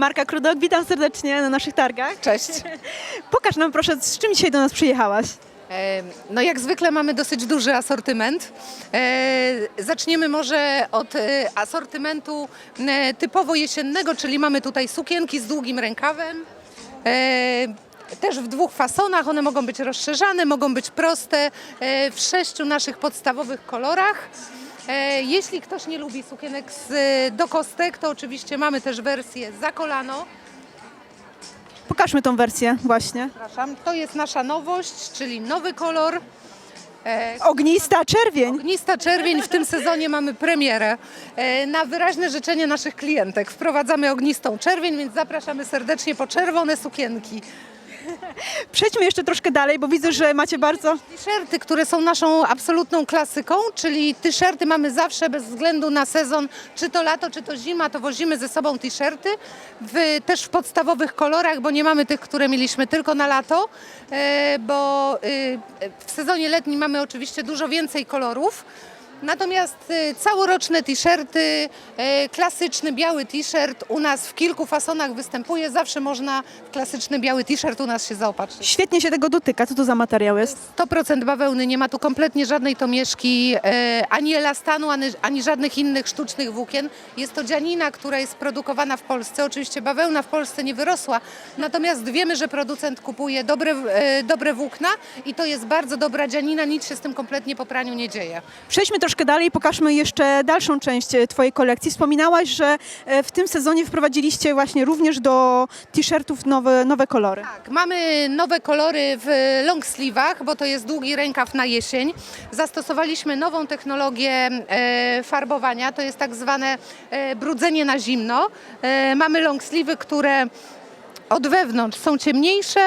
Marka Krudok, witam serdecznie na naszych targach. Cześć. Pokaż nam proszę, z czym dzisiaj do nas przyjechałaś? No jak zwykle mamy dosyć duży asortyment. E, Zaczniemy może od e, asortymentu typowo jesiennego, czyli mamy tutaj sukienki z długim rękawem. E, Też w dwóch fasonach, one mogą być rozszerzane, mogą być proste, w sześciu naszych podstawowych kolorach. E, Jeśli ktoś nie lubi sukienek z, do kostek, to oczywiście mamy też wersję za kolano. Pokażmy tą wersję właśnie. Przepraszam, to jest nasza nowość, czyli nowy kolor. E, Ognista czerwień. Ognista czerwień w tym sezonie mamy premierę. E, Na wyraźne życzenie naszych klientek wprowadzamy ognistą czerwień, więc zapraszamy serdecznie po czerwone sukienki. Przejdźmy jeszcze troszkę dalej, bo widzę, że macie bardzo... T-shirty, które są naszą absolutną klasyką, czyli t-shirty mamy zawsze bez względu na sezon, czy to lato, czy to zima, to wozimy ze sobą t-shirty, w, też w podstawowych kolorach, bo nie mamy tych, które mieliśmy tylko na lato, e, bo y, w sezonie letnim mamy oczywiście dużo więcej kolorów. Natomiast y, całoroczne t-shirty, y, klasyczny biały t-shirt u nas w kilku fasonach występuje. Zawsze można w klasyczny biały t-shirt u nas się zaopatrzyć. Świetnie się tego dotyka. Co to za materiał jest? 100% bawełny, nie ma tu kompletnie żadnej tomieszki, e, ani elastanu, ani, ani żadnych innych sztucznych włókien. Jest to dzianina, która jest produkowana w Polsce. Oczywiście bawełna w Polsce nie wyrosła, natomiast wiemy, że producent kupuje dobre, dobre włókna i to jest bardzo dobra dzianina, nic się z tym kompletnie po praniu nie dzieje. Przejdźmy troszkę dalej pokażmy jeszcze dalszą część e, Twojej kolekcji. Wspominałaś, że e, w tym sezonie wprowadziliście właśnie również do t-shirtów nowe, nowe kolory. Tak, mamy nowe kolory w long sleeve'ach, bo to jest długi rękaw na jesień. Zastosowaliśmy nową technologię e, farbowania, to jest tak zwane brudzenie na zimno. Mamy long sleeve'y, które od wewnątrz są ciemniejsze,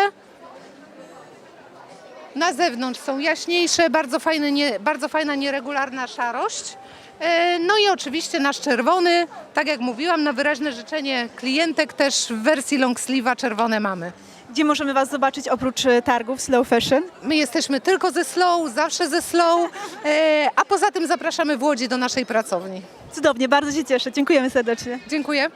na zewnątrz są jaśniejsze, bardzo, fajny, nie, bardzo fajna nieregularna szarość. E, No i oczywiście nasz czerwony, tak jak mówiłam, na wyraźne życzenie klientek też w wersji long sleeve'a czerwone mamy. Gdzie możemy Was zobaczyć oprócz e, targów Slow Fashion? My jesteśmy tylko ze Slow, zawsze ze Slow, e, a poza tym zapraszamy w Łodzi do naszej pracowni. Cudownie, bardzo się cieszę. Dziękujemy serdecznie. Dziękuję.